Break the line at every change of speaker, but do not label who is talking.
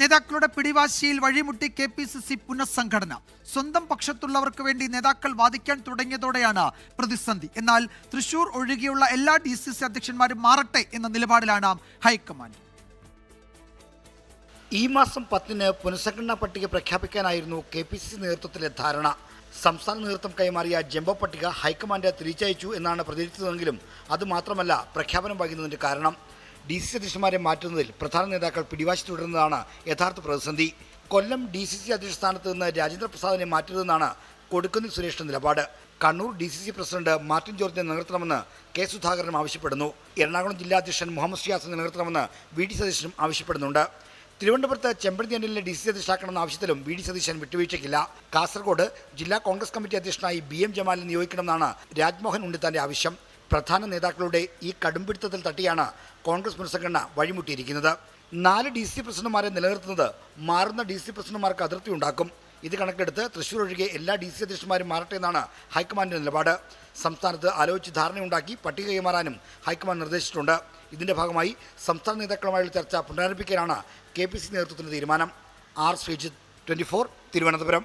നേതാക്കളുടെ പിടിവാശിയിൽ വഴിമുട്ടി കെ പി സി സി പുനഃസംഘടന. സ്വന്തം പക്ഷത്തുള്ളവർക്ക് വേണ്ടി നേതാക്കൾ വാദിക്കാൻ തുടങ്ങിയതോടെയാണ് പ്രതിസന്ധി. എന്നാൽ തൃശൂർ ഒഴികെയുള്ള എല്ലാ ഡി സി സി അധ്യക്ഷന്മാരും മാറട്ടെ എന്ന നിലപാടിലാണ് ഹൈക്കമാൻഡ്.
ഈ മാസം പത്തിന് പുനഃസംഘടനാ പട്ടിക പ്രഖ്യാപിക്കാനായിരുന്നു കെ പി സി സി നേതൃത്വത്തിലെ ധാരണ. സംസ്ഥാന നേതൃത്വം കൈമാറിയ ജംബോ പട്ടിക ഹൈക്കമാൻഡ് തിരിച്ചയച്ചു എന്നാണ് പ്രതീക്ഷിച്ചതെങ്കിലും അത് മാത്രമല്ല പ്രഖ്യാപനം വൈകുന്നതിന്റെ കാരണം. ഡി സി അധ്യക്ഷന്മാരെ മാറ്റുന്നതിൽ പ്രധാന നേതാക്കൾ പിടിവാശി തുടരുന്നതാണ് യഥാർത്ഥ പ്രതിസന്ധി. കൊല്ലം ഡി സി സി അധ്യക്ഷ സ്ഥാനത്ത് നിന്ന് രാജേന്ദ്ര പ്രസാദിനെ മാറ്റരുതെന്നാണ് കൊടുക്കുന്നിൽ സുരേഷിന്റെ നിലപാട്. Kannur D C C president Martin ജോർജിനെ നിലനിർത്തണമെന്ന് കെ സുധാകരനും ആവശ്യപ്പെടുന്നു. എറണാകുളം ജില്ലാ അധ്യക്ഷൻ മുഹമ്മദ് ഷിയാസിനെ നിലനിർത്തണമെന്ന് വി ഡി സതീശനും ആവശ്യപ്പെടുന്നുണ്ട്. തിരുവനന്തപുരത്ത് ചെമ്പഴന്തി അനിലിനെ ഡി സി അധ്യക്ഷനാക്കണമെന്ന ആവശ്യത്തിലും വി ഡി സതീശൻ വിട്ടുവീഴ്ചയ്ക്കില്ല. കാസർഗോഡ് ജില്ലാ കോൺഗ്രസ് കമ്മിറ്റി അധ്യക്ഷനായി ബി എം ജമാലിനെ നിയോഗിക്കണമെന്നാണ് രാജ്മോഹൻ ഉണ്ണിത്താന്റെ ആവശ്യം. പ്രധാന നേതാക്കളുടെ ഈ കടുംപിടുത്തത്തിൽ തട്ടിയാണ് കോൺഗ്രസ് പുനഃസംഘടന വഴിമുട്ടിയിരിക്കുന്നത്. നാല് ഡി സി പ്രസിഡന്റുമാരെ നിലനിർത്തുന്നത് മാറുന്ന ഡി സി പ്രസിഡന്റുമാർക്ക് അതിർത്തി ഉണ്ടാക്കും. ഇത് കണക്കെടുത്ത് തൃശൂർ ഒഴികെ എല്ലാ ഡി സി അധ്യക്ഷന്മാരും മാറട്ടെ എന്നാണ് ഹൈക്കമാൻഡിന്റെ നിലപാട്. സംസ്ഥാനത്ത് ആലോചിച്ച് ധാരണയുണ്ടാക്കി പട്ടിക കൈമാറാനും ഹൈക്കമാൻഡ് നിർദ്ദേശിച്ചിട്ടുണ്ട്. ഇതിന്റെ ഭാഗമായി സംസ്ഥാന നേതാക്കളുമായുള്ള ചർച്ച പുനരാരംഭിക്കാനാണ് കെ പി സി നേതൃത്വത്തിന്റെ തീരുമാനം. R Sreejith twenty four Thiruvananthapuram.